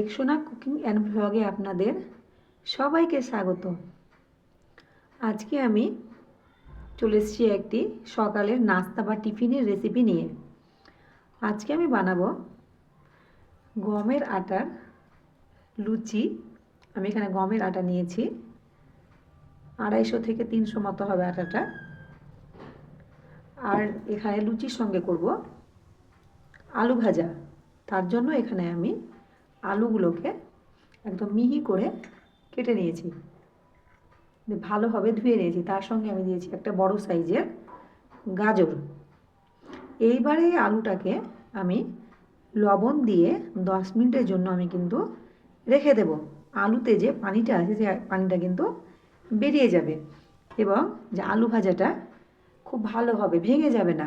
Rexona cooking and ভ্লগে আপনাদের সবাইকে স্বাগত। আজকে আমি চলে এসেছি একটি সকালের নাস্তা বা টিফিনের রেসিপি নিয়ে। আজকে আমি বানাবো গমের আটার লুচি। আমি এখানে গমের আটা নিয়েছি। আড়াইশো থেকে তিনশো মতো হবে আটাটা। আর এখানে লুচির সঙ্গে করব আলু ভাজা। তার জন্য এখানে আমি আলুগুলোকে একদম মিহি করে কেটে নিয়েছি। ভালোভাবে ধুয়ে নিয়েছি। তার সঙ্গে আমি দিয়েছি একটা বড় সাইজের গাজর। এইবারে এই আলুটাকে আমি লবণ দিয়ে দশ মিনিটের জন্য আমি কিন্তু রেখে দেব। আলুতে যে পানিটা আছে, সে পানিটা কিন্তু বেরিয়ে যাবে এবং যে আলু ভাজাটা খুব ভালো হবে, ভেঙে যাবে না।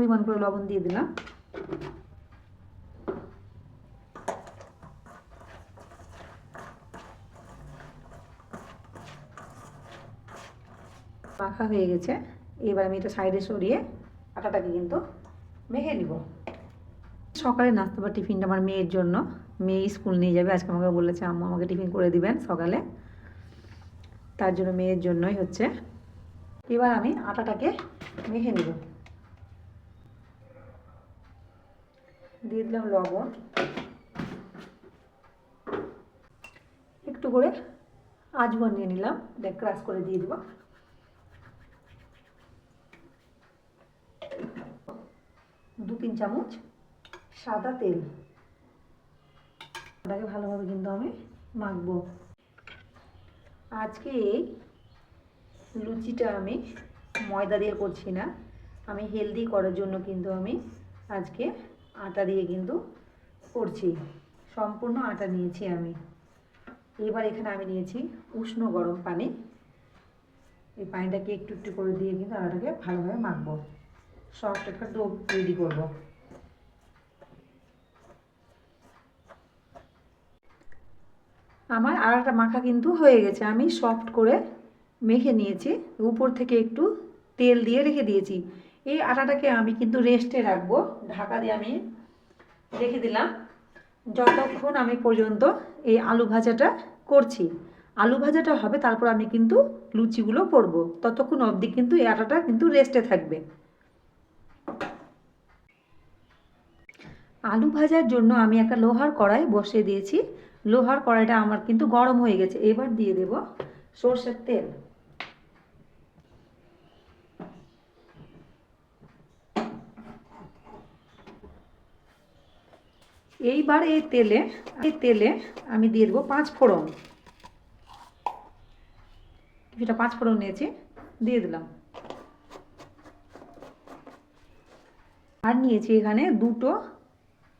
পরিমাণ করে লবণ দিয়ে দিলাম। মাখা হয়ে গেছে। এবার আমি এটা সাইডে সরিয়ে আটাটাকে কিন্তু মেখে নিব। সকালে নাস্তা বা টিফিনটা আমার মেয়ের জন্য। মেয়ে স্কুল নিয়ে যাবে, আজকে আমাকে বলেছে, আম্মু, আমাকে টিফিন করে দিবেন সকালে। তার জন্য মেয়ের জন্যই হচ্ছে। এবার আমি আটাটাকে মেখে নিব। দিয়ে দিলাম লবণ। একটু করে আজওয়ান নিয়ে নিলাম। দেখ, ক্রাশ করে দিয়ে দেবো। দু তিন চামচ সাদা তেল। ওটাকে ভালোভাবে কিন্তু আমি মাখবো। আজকে এই লুচিটা আমি ময়দা দিয়ে করছি না। আমি হেলদি করার জন্য কিন্তু আমি আজকে আটা দিয়ে কিন্তু করছি। সম্পূর্ণ আটা নিয়েছি আমি। এবার এখানে আমি নিয়েছি উষ্ণ গরম পানি। এই পানিটাকে একটু একটু করে দিয়ে কিন্তু আটাটাকে ভালোভাবে মাখবো। সফট একটা ডো রেডি করব। আমার আটাটা মাখা কিন্তু হয়ে গেছে। আমি সফট করে মেখে নিয়েছি। উপর থেকে একটু তেল দিয়ে রেখে দিয়েছি। এই আটাটাকে আমি কিন্তু রেস্টে রাখব। ঢাকা দিয়ে আমি রেখে দিলাম। যতক্ষণ আমি পর্যন্ত এই আলু ভাজাটা করছি, আলু ভাজাটা হবে, তারপর আমি কিন্তু লুচিগুলো করব। ততক্ষণ অবধি কিন্তু এই আটাটা কিন্তু রেস্টে থাকবে। আলু ভাজার জন্য আমি একটা লোহার কড়াই বসিয়ে দিয়েছি। লোহার কড়াইটা আমার কিন্তু গরম হয়ে গেছে। এবার দিয়ে দেব সর্ষের তেল। এইবার এই তেলে এই তেলে আমি দিয়ে দেবো পাঁচ ফোড়ন। কিছুটা পাঁচ ফোড়ন নিয়েছি, দিয়ে দিলাম। আর নিয়েছি এখানে দুটো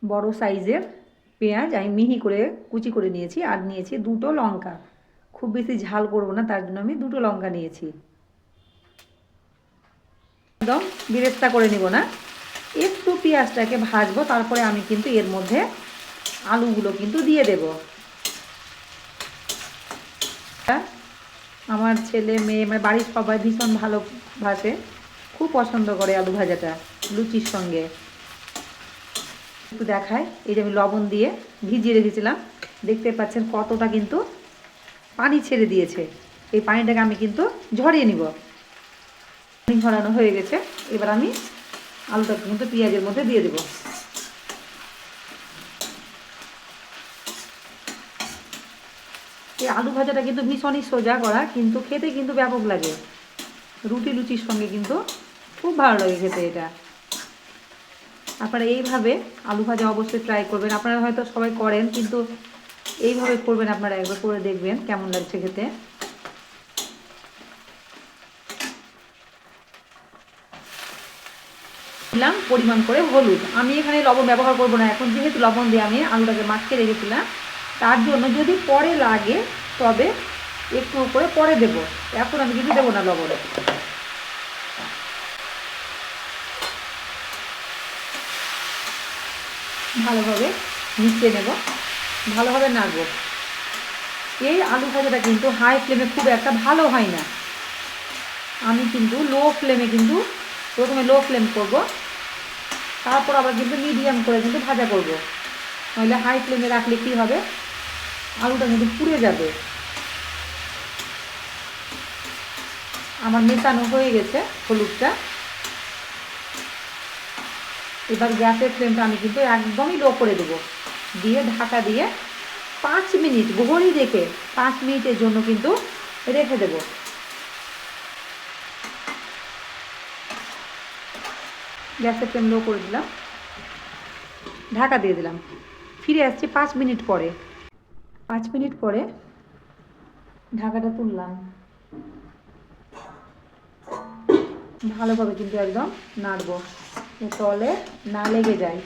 বড় সাইজের পেঁয়াজ, আমি মিহি করে কুচি করে নিয়েছি, আর নিয়েছি দুটো লঙ্কা। খুব বেশি ঝাল করব না, তার জন্য আমি দুটো লঙ্কা নিয়েছি। একদম বিরেস্তা করে নিব না। একটু পেঁয়াজটাকে ভাজবো, তারপরে আমি কিন্তু এর মধ্যে আলুগুলো কিন্তু দিয়ে দেব। আমার ছেলে, মেয়ে মানে বাড়ির সবাই ভীষণ ভালোবাসে খুব পছন্দ করে আলু ভাজাটা, লুচির সঙ্গে। একটু দেখায় এই যে আমি লবণ দিয়ে ভিজিয়ে রেখেছিলাম, দেখতে পাচ্ছেন কতটা কিন্তু পানি ছেড়ে দিয়েছে। এই পানিটাকে আমি কিন্তু ঝরিয়ে নিব। ঝরানো হয়ে গেছে, এবার আমি আলুটাকে কিন্তু পেঁয়াজের মধ্যে দিয়ে দেব। এই আলু ভাজাটা কিন্তু ভীষণই সোজা করা, কিন্তু খেতে কিন্তু ব্যাপক লাগে। রুটি লুচির সঙ্গে কিন্তু খুব ভালো লাগে খেতে এটা। আপনারা এইভাবে আলু ভাজা অবশ্যই ট্রাই করবেন। আপনারা হয়তো সবাই করেন, কিন্তু এইভাবে করবেন আপনারা, একবার করে দেখবেন কেমন লাগছে খেতে। দিলাম পরিমাণ করে হলুদ। আমি এখানে লবণ ব্যবহার করব না এখন, যেহেতু লবণ দিয়ে আমি আলুটাকে মাখিয়ে রেখেছিলাম, তার জন্য যদি পরে লাগে, তবে একটু করে পরে দেব। এখন আমি কিছু দেবো না লবণ। ভালোভাবে মিশিয়ে নেব। ভালোভাবে নাড়ব। এই আলু ভাজাটা কিন্তু হাই ফ্লেমে খুব একটা ভালো হয় না। আমি কিন্তু লো ফ্লেমে কিন্তু প্রথমে লো ফ্লেম করব। তারপর আবার কিন্তু মিডিয়াম করে কিন্তু ভাজা করব। নইলে হাই ফ্লেমে রাখলে কী হবে? আলুটা কিন্তু পুড়ে যাবে। আমার মেশানো হয়ে গেছে হলুদটা। এবার গ্যাসের ফ্লেমটা আমি কিন্তু একদমই লো করে দেবো। দিয়ে ঢাকা দিয়ে পাঁচ মিনিট, ঘড়ি রেখে পাঁচ মিনিটের জন্য কিন্তু রেখে দেব। গ্যাসের ফ্লেম লো করে দিলাম। ঢাকা দিয়ে দিলাম। ফিরে আসছি পাঁচ মিনিট পরে। পাঁচ মিনিট পরে ঢাকাটা তুললাম। ভালোভাবে কিন্তু একদম নাড়বো। তলে না লেগে যায়।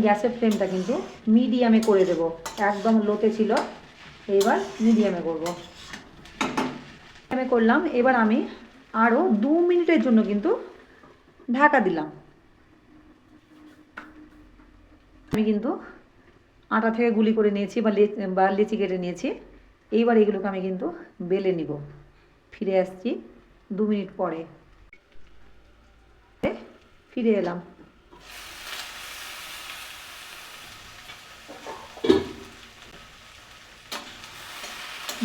গ্যাসের ফ্লেমটা কিন্তু মিডিয়ামে করে দেব। একদম লোতে ছিল। এবার মিডিয়ামে করব। মিডিয়ামে করলাম। এবার আমি আরও দু মিনিটের জন্য কিন্তু ঢাকা দিলাম। আমি কিন্তু আটা থেকে গুলি করে নিয়েছি বা বা লেচি কেটে নিয়েছি। এইবার এগুলোকে আমি কিন্তু বেলে নিব। ফিরে আসছি দু মিনিট পরে। ফিরে এলাম।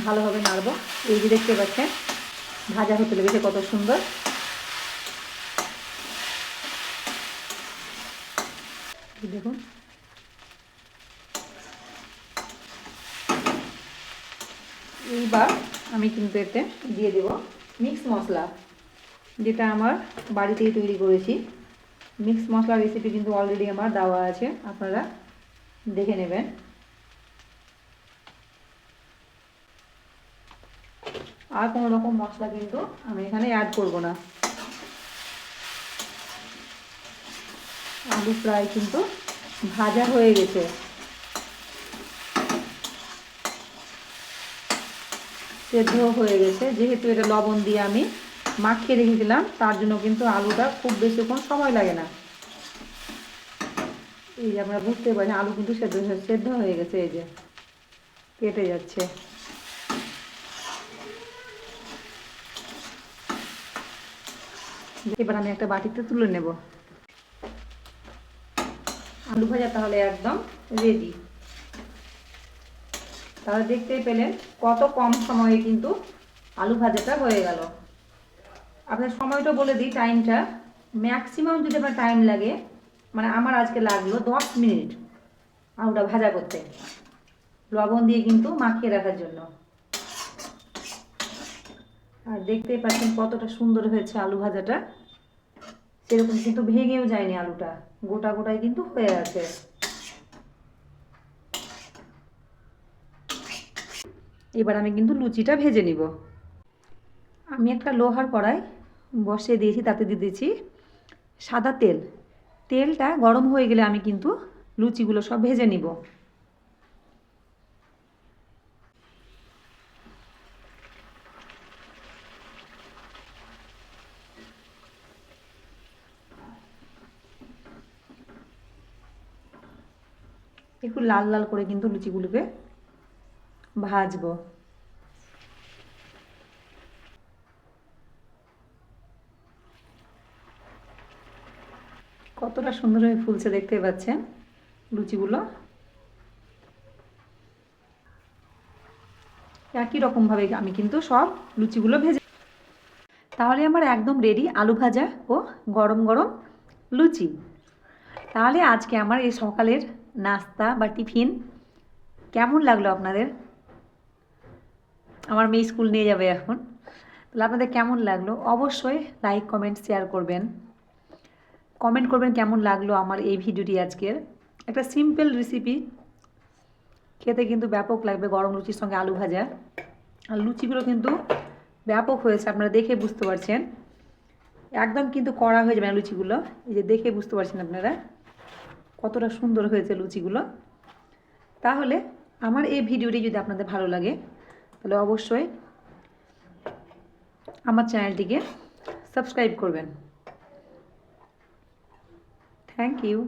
ভালোভাবে নাড়বো। এই যে দেখতে পাচ্ছেন, ভাজা হতে লেগেছে কত সুন্দর। দেখুন। এইবার আমি কিন্তু এতে দিয়ে দেব মিক্স মশলা, যেটা আমার বাড়িতেই তৈরি করেছি। মিক্স মশলা রেসিপি কিন্তু অলরেডি আমার দেওয়া আছে, আপনারা দেখে নেবেন। আর কোনো রকম মশলা কিন্তু আমি এখানে অ্যাড করব না। আলু প্রায় কিন্তু ভাজা হয়ে গেছে। সেদ্ধ হয়ে গেছে। যেহেতু এটা লবণ দিয়ে আমি মাখিয়ে রেখেছিলাম, তার জন্য কিন্তু আলুটা খুব বেশিক্ষণ সময় লাগে না। এই যে আমরা বুঝতে পারি আলু কিন্তু সেদ্ধ সেদ্ধ হয়ে গেছে, এই যে কেটে যাচ্ছে। এবার আমি একটা বাটিতে তুলে নেব। আলু ভাজা তাহলে একদম রেডি তাহলে দেখতেই পেলেন কত কম সময়ে কিন্তু আলু ভাজাটা হয়ে গেল। আপনার সময়টা বলে দিই টাইমটা ম্যাক্সিমাম যদি আপনার টাইম লাগে মানে আমার আজকে লাগল দশ মিনিট আলুটা ভাজা করতে। লবণ দিয়ে কিন্তু মাখিয়ে রাখার জন্য। আর দেখতেই পাচ্ছেন কতটা সুন্দর হয়েছে আলু ভাজাটা। সেরকম কিন্তু ভেঙেও যায়নি আলুটা। গোটা গোটাই কিন্তু হয়ে আছে। এবার আমি কিন্তু লুচিটা ভেজে নিব। আমি একটা লোহার কড়াই বসিয়ে দিয়েছি, তাতে দিয়ে দিয়েছি সাদা তেল। তেলটা গরম হয়ে গেলে আমি কিন্তু লুচিগুলো সব ভেজে নিব। একটু লাল লাল করে কিন্তু লুচিগুলোকে ভাজবো। কতটা সুন্দর হয়ে ফুলছে দেখতে পাচ্ছেন লুচিগুলো। একই রকমভাবে আমি কিন্তু সব লুচিগুলো ভেজে তাহলে আমার একদম রেডি আলু ভাজা ও গরম গরম লুচি। তাহলে আজকে আমার এই সকালের নাস্তা বা টিফিন, কেমন লাগল আপনাদের? আমার মেয়ে স্কুল নিয়ে যাবে এখন। তাহলে আপনাদের কেমন লাগল? অবশ্যই লাইক কমেন্ট শেয়ার করবেন। কমেন্ট করবেন কেমন লাগল আমার এই ভিডিওটি আজকের। একটা সিম্পল রেসিপি খেতে কিন্তু ব্যাপক লাগবে গরম লুচির সঙ্গে আলু ভাজা। আর লুচিগুলো কিন্তু ব্যাপক হয়েছে, আপনারা দেখে বুঝতে পারছেন। একদম কিন্তু কড়া হয়ে যাবে লুচিগুলো। এই যে দেখে বুঝতে পারছেন আপনারা। কতটা সুন্দর হয়েছে লুচিগুলো। তাহলে আমার এই ভিডিওটি যদি আপনাদের ভালো লাগে, তাহলে অবশ্যই আমার চ্যানেলটিকে সাবস্ক্রাইব করবেন। Thank you.